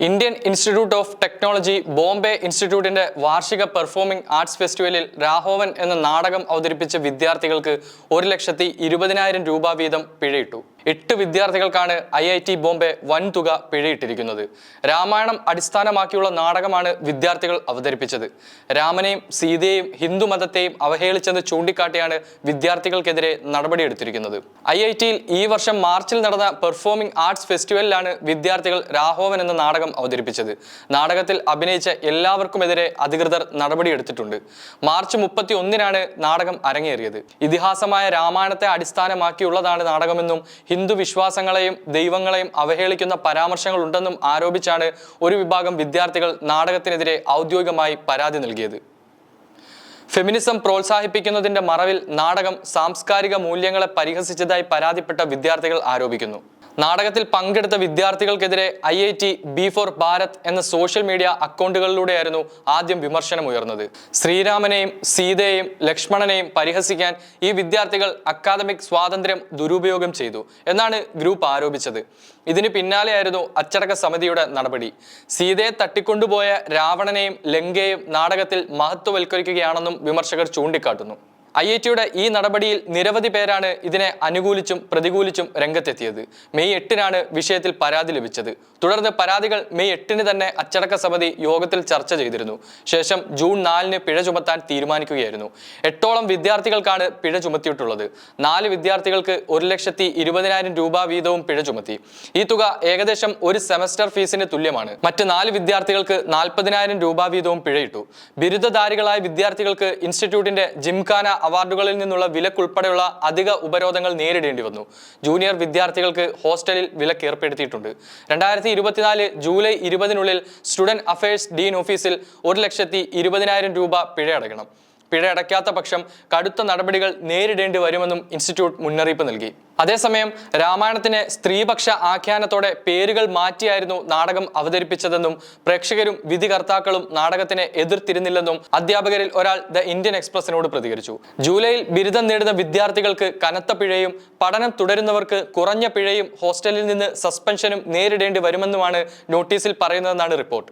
Indian institute of technology Bombay ഇൻസ്റ്റിറ്റ്യൂട്ടിന്റെ വാർഷിക performing arts ഫെസ്റ്റിവലിൽ രാഹോവൻ എന്ന നാടകം അവതരിപ്പിച്ച വിദ്യാർത്ഥികൾക്ക് ഒരു ലക്ഷത്തി ഇരുപതിനായിരം രൂപ വീതം പിഴയിട്ടു. എട്ട് വിദ്യാർത്ഥികൾക്കാണ് ഐ ഐ ടി ബോംബെ വൻതുക പിഴയിട്ടിരിക്കുന്നത്. രാമായണം അടിസ്ഥാനമാക്കിയുള്ള നാടകമാണ് വിദ്യാർത്ഥികൾ അവതരിപ്പിച്ചത്. രാമനെയും സീതയെയും ഹിന്ദു മതത്തെയും അവഹേളിച്ചെന്ന് ചൂണ്ടിക്കാട്ടിയാണ് വിദ്യാർത്ഥികൾക്കെതിരെ നടപടിയെടുത്തിരിക്കുന്നത്. ഐ ഐ ടിയിൽ ഈ വർഷം മാർച്ചിൽ നടന്ന പെർഫോമിംഗ് ആർട്സ് ഫെസ്റ്റിവലിലാണ് വിദ്യാർത്ഥികൾ രാഘവൻ എന്ന നാടകം അവതരിപ്പിച്ചത്. നാടകത്തിൽ അഭിനയിച്ച എല്ലാവർക്കുമെതിരെ അധികൃതർ നടപടിയെടുത്തിട്ടുണ്ട്. മാർച്ച് മുപ്പത്തി ഒന്നിനാണ് നാടകം അരങ്ങേറിയത്. ഇതിഹാസമായ രാമായണത്തെ അടിസ്ഥാനമാക്കിയുള്ളതാണ് നാടകമെന്നും ഹിന്ദു വിശ്വാസങ്ങളെയും ദൈവങ്ങളെയും അവഹേളിക്കുന്ന പരാമർശങ്ങൾ ഉണ്ടെന്നും ആരോപിച്ചാണ് ഒരു വിഭാഗം വിദ്യാർത്ഥികൾ നാടകത്തിനെതിരെ ഔദ്യോഗികമായി പരാതി നൽകിയത്. ഫെമിനിസം പ്രോത്സാഹിപ്പിക്കുന്നതിന്റെ മറവിൽ നാടകം സാംസ്കാരിക മൂല്യങ്ങളെ പരിഹസിച്ചതായി പരാതിപ്പെട്ട വിദ്യാർത്ഥികൾ ആരോപിക്കുന്നു. നാടകത്തിൽ പങ്കെടുത്ത വിദ്യാർത്ഥികൾക്കെതിരെ I I T B for Bharat എന്ന സോഷ്യൽ മീഡിയ അക്കൗണ്ടുകളിലൂടെയായിരുന്നു ആദ്യം വിമർശനം ഉയർന്നത്. ശ്രീരാമനെയും സീതയെയും ലക്ഷ്മണനെയും പരിഹസിക്കാൻ ഈ വിദ്യാർത്ഥികൾ അക്കാദമിക് സ്വാതന്ത്ര്യം ദുരുപയോഗം ചെയ്തു എന്നാണ് ഗ്രൂപ്പ് ആരോപിച്ചത്. ഇതിന് പിന്നാലെയായിരുന്നു അച്ചടക്ക സമിതിയുടെ നടപടി. സീതയെ തട്ടിക്കൊണ്ടുപോയ രാവണനെയും ലങ്കയെയും നാടകത്തിൽ മഹത്വവൽക്കരിക്കുകയാണെന്നും വിമർശകർ ചൂണ്ടിക്കാട്ടുന്നു. ഐ ഐ ടിയുടെ ഈ നടപടിയിൽ നിരവധി പേരാണ് ഇതിനെ അനുകൂലിച്ചും പ്രതികൂലിച്ചും രംഗത്തെത്തിയത്. മെയ് എട്ടിനാണ് വിഷയത്തിൽ പരാതി ലഭിച്ചത്. തുടർന്ന് പരാതികൾ മെയ് എട്ടിന് തന്നെ അച്ചടക്ക സമിതി യോഗത്തിൽ ചർച്ച ചെയ്തിരുന്നു. ശേഷം ജൂൺ നാലിന് പിഴ ചുമത്താൻ തീരുമാനിക്കുകയായിരുന്നു. എട്ടോളം വിദ്യാർത്ഥികൾക്കാണ് പിഴ ചുമത്തിയിട്ടുള്ളത്. നാല് വിദ്യാർത്ഥികൾക്ക് ഒരു ലക്ഷത്തി ഇരുപതിനായിരം രൂപ വീതവും പിഴ ചുമത്തി. ഈ തുക ഏകദേശം ഒരു സെമസ്റ്റർ ഫീസിന് തുല്യമാണ്. മറ്റ് നാല് വിദ്യാർത്ഥികൾക്ക് നാൽപ്പതിനായിരം രൂപ വീതവും പിഴയിട്ടു. ബിരുദധാരികളായ വിദ്യാർത്ഥികൾക്ക് ഇൻസ്റ്റിറ്റ്യൂട്ടിന്റെ ജിംഖാന അവാർഡുകളിൽ നിന്നുള്ള വിലക്കുൾപ്പെടെയുള്ള അധിക ഉപരോധങ്ങൾ നേരിടേണ്ടി വന്നു. ജൂനിയർ വിദ്യാർത്ഥികൾക്ക് ഹോസ്റ്റലിൽ വിലക്ക് ഏർപ്പെടുത്തിയിട്ടുണ്ട്. രണ്ടായിരത്തി ഇരുപത്തിനാല് ജൂലൈ ഇരുപതിനുള്ളിൽ സ്റ്റുഡന്റ് അഫയേഴ്സ് ഡീൻ ഓഫീസിൽ ഒരു ലക്ഷത്തി ഇരുപതിനായിരം രൂപ പിഴ അടയ്ക്കണം പിഴ അടയ്ക്കാത്ത പക്ഷം കടുത്ത നടപടികൾ നേരിടേണ്ടി വരുമെന്നും ഇൻസ്റ്റിറ്റ്യൂട്ട് മുന്നറിയിപ്പ് നൽകി. അതേസമയം രാമായണത്തിന് സ്ത്രീപക്ഷ ആഖ്യാനത്തോടെ പേരുകൾ മാറ്റിയായിരുന്നു നാടകം അവതരിപ്പിച്ചതെന്നും പ്രേക്ഷകരും വിധികർത്താക്കളും നാടകത്തിനെ എതിർത്തിരുന്നില്ലെന്നും അധ്യാപകരിൽ ഒരാൾ ദ ഇന്ത്യൻ എക്സ്പ്രസിനോട് പ്രതികരിച്ചു. ജൂലൈയിൽ ബിരുദം നേടുന്ന വിദ്യാർത്ഥികൾക്ക് കനത്ത പിഴയും പഠനം തുടരുന്നവർക്ക് കുറഞ്ഞ പിഴയും ഹോസ്റ്റലിൽ നിന്ന് സസ്പെൻഷനും നേരിടേണ്ടി വരുമെന്നുമാണ് നോട്ടീസിൽ പറയുന്നതെന്നാണ് റിപ്പോർട്ട്.